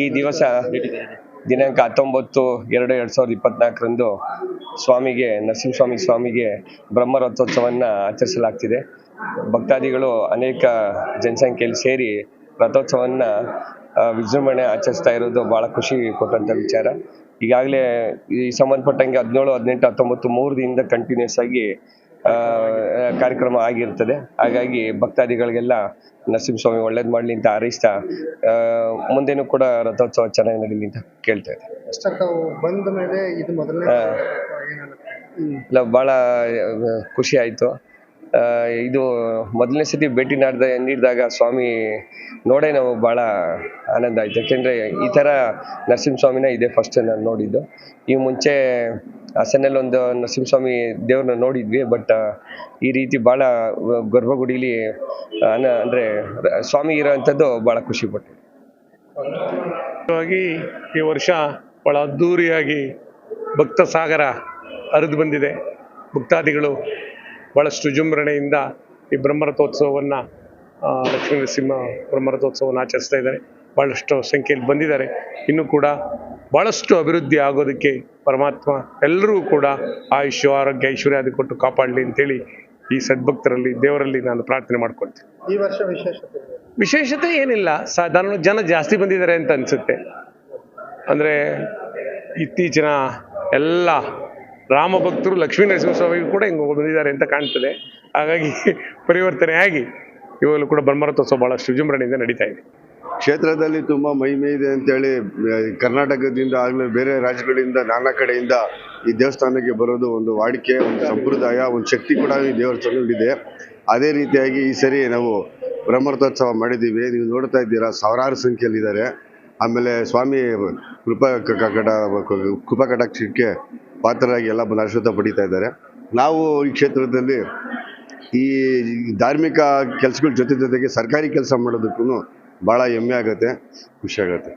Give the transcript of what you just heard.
ಈ ದಿವಸ ದಿನಾಂಕ ಹತ್ತೊಂಬತ್ತು ಎರಡು ಎರಡ್ ಸಾವಿರದ ಇಪ್ಪತ್ನಾಲ್ಕರಂದು ಸ್ವಾಮಿಗೆ, ನರಸಿಂಹಸ್ವಾಮಿ ಸ್ವಾಮಿಗೆ ಬ್ರಹ್ಮ ರಥೋತ್ಸವನ್ನ ಆಚರಿಸಲಾಗ್ತಿದೆ. ಭಕ್ತಾದಿಗಳು ಅನೇಕ ಜನಸಂಖ್ಯೆಯಲ್ಲಿ ಸೇರಿ ರಥೋತ್ಸವನ್ನ ವಿಜೃಂಭಣೆ ಆಚರಿಸ್ತಾ ಇರೋದು ಬಹಳ ಖುಷಿ ಕೊಟ್ಟಂತ ವಿಚಾರ. ಈಗಾಗಲೇ ಈ ಸಂಬಂಧಪಟ್ಟಂಗೆ ಹದಿನೇಳು, ಹದಿನೆಂಟು, ಹತ್ತೊಂಬತ್ತು, ಮೂರು ದಿನದಿಂದ ಕಂಟಿನ್ಯೂಸ್ ಆಗಿ ಕಾರ್ಯಕ್ರಮ ಆಗಿರ್ತದೆ. ಹಾಗಾಗಿ ಭಕ್ತಾದಿಗಳಿಗೆಲ್ಲ ನರಸಿಂಹಸ್ವಾಮಿ ಒಳ್ಳೇದು ಮಾಡಲಿ ಅಂತ ಹಾರೈಸ್ತಾ ಮುಂದೇನು ಕೂಡ ರಥೋತ್ಸವ ಚೆನ್ನಾಗಿ ನಡೀಲಿ ಅಂತ ಕೇಳ್ತಾ. ಇಲ್ಲ ಭಾಳ ಖುಷಿ ಆಯಿತು. ಇದು ಮೊದಲನೇ ಸತಿ ಭೇಟಿ ನಾಡ್ದ ನೀಡಿದಾಗ ಸ್ವಾಮಿ ನೋಡೇ ನಾವು ಭಾಳ ಆನಂದ ಆಯಿತು. ಯಾಕೆಂದರೆ ಈ ಥರ ನರಸಿಂಹಸ್ವಾಮಿನ ಇದೇ ಫಸ್ಟ್ ನಾನು ನೋಡಿದ್ದು. ಈ ಮುಂಚೆ ಹಾಸನಲ್ಲಿ ಒಂದು ನರಸಿಂಹಸ್ವಾಮಿ ದೇವ್ರನ್ನ ನೋಡಿದ್ವಿ ಬಟ್ ಈ ರೀತಿ ಭಾಳ ಗರ್ಭಗುಡಿಲಿ ಅನ್ನ, ಅಂದರೆ, ಸ್ವಾಮಿ ಇರೋವಂಥದ್ದು ಭಾಳ ಖುಷಿ ಪಟ್ಟೆ ಈ ವರ್ಷ ಬಹಳ ಅದ್ಧೂರಿಯಾಗಿ ಭಕ್ತ ಸಾಗರ ಹರಿದು ಬಂದಿದೆ. ಭಕ್ತಾದಿಗಳು ಭಾಳಷ್ಟು ವಿಜೃಂಭಣೆಯಿಂದ ಈ ಬ್ರಹ್ಮರಥೋತ್ಸವವನ್ನು ಲಕ್ಷ್ಮೀ ನರಸಿಂಹ ಬ್ರಹ್ಮರಥೋತ್ಸವವನ್ನು ಆಚರಿಸ್ತಾ ಇದ್ದಾರೆ. ಭಾಳಷ್ಟು ಸಂಖ್ಯೆಯಲ್ಲಿ ಬಂದಿದ್ದಾರೆ. ಇನ್ನೂ ಕೂಡ ಭಾಳಷ್ಟು ಅಭಿವೃದ್ಧಿ ಆಗೋದಕ್ಕೆ ಪರಮಾತ್ಮ ಎಲ್ಲರೂ ಕೂಡ ಆಯುಷ್ಯ ಆರೋಗ್ಯ ಐಶ್ವರ್ಯಾದಿ ಕೊಟ್ಟು ಕಾಪಾಡಲಿ ಅಂತೇಳಿ ಈ ಸದ್ಭಕ್ತರಲ್ಲಿ ದೇವರಲ್ಲಿ ನಾನು ಪ್ರಾರ್ಥನೆ ಮಾಡ್ಕೊಳ್ತೀನಿ. ಈ ವರ್ಷ ವಿಶೇಷತೆ ವಿಶೇಷತೆ ಏನಿಲ್ಲ. ಸಾಧಾರಣ ಜನ ಜಾಸ್ತಿ ಬಂದಿದ್ದಾರೆ ಅಂತ ಅನ್ಸುತ್ತೆ. ಅಂದರೆ ಇತ್ತೀಚಿನ ಎಲ್ಲ ರಾಮ ಭಕ್ತರು ಲಕ್ಷ್ಮೀ ನರಸಿಂಹಸ್ವಾಮಿಗೂ ಕೂಡ ಹಿಂಗೆ ಬಂದಿದ್ದಾರೆ ಅಂತ ಕಾಣ್ತದೆ. ಹಾಗಾಗಿ ಪರಿವರ್ತನೆ ಆಗಿ ಇವಾಗಲೂ ಕೂಡ ಬ್ರಹ್ಮರಥೋತ್ಸವ ಭಾಳಷ್ಟು ವಿಜೃಂಭಣೆಯಿಂದ ನಡೀತಾ ಇದೆ. ಕ್ಷೇತ್ರದಲ್ಲಿ ತುಂಬ ಮಹಿಮೆ ಇದೆ ಅಂತೇಳಿ ಕರ್ನಾಟಕದಿಂದ ಆಗಲೇ ಬೇರೆ ರಾಜ್ಯಗಳಿಂದ ನಾನಾ ಕಡೆಯಿಂದ ಈ ದೇವಸ್ಥಾನಕ್ಕೆ ಬರೋದು ಒಂದು ವಾಡಿಕೆ, ಒಂದು ಸಂಪ್ರದಾಯ, ಒಂದು ಶಕ್ತಿ ಕೂಡ ಈ ದೇವಸ್ಥಾನಗಳಿದೆ ಅದೇ ರೀತಿಯಾಗಿ ಈ ಸರಿ ನಾವು ಬ್ರಹ್ಮರಥೋತ್ಸವ ಮಾಡಿದ್ದೀವಿ. ನೀವು ನೋಡ್ತಾ ಇದ್ದೀರಾ, ಸಾವಿರಾರು ಸಂಖ್ಯೆಯಲ್ಲಿದ್ದಾರೆ. ಆಮೇಲೆ ಸ್ವಾಮಿ ಕೃಪಾ ಕಟ ಕೃಪಾ ಕಟಾಕ್ಷಕ್ಕೆ ಪಾತ್ರರಾಗಿ ಎಲ್ಲ ಆಶ್ರಿತ ಪಡಿತಾ ಇದ್ದಾರೆ. ನಾವು ಈ ಕ್ಷೇತ್ರದಲ್ಲಿ ಈ ಧಾರ್ಮಿಕ ಕೆಲಸಗಳ ಜೊತೆ ಜೊತೆಗೆ ಸರ್ಕಾರಿ ಕೆಲಸ ಮಾಡೋದಕ್ಕೂ ಭಾಳ ಹೆಮ್ಮೆ ಆಗುತ್ತೆ ಖುಷಿ ಆಗುತ್ತೆ.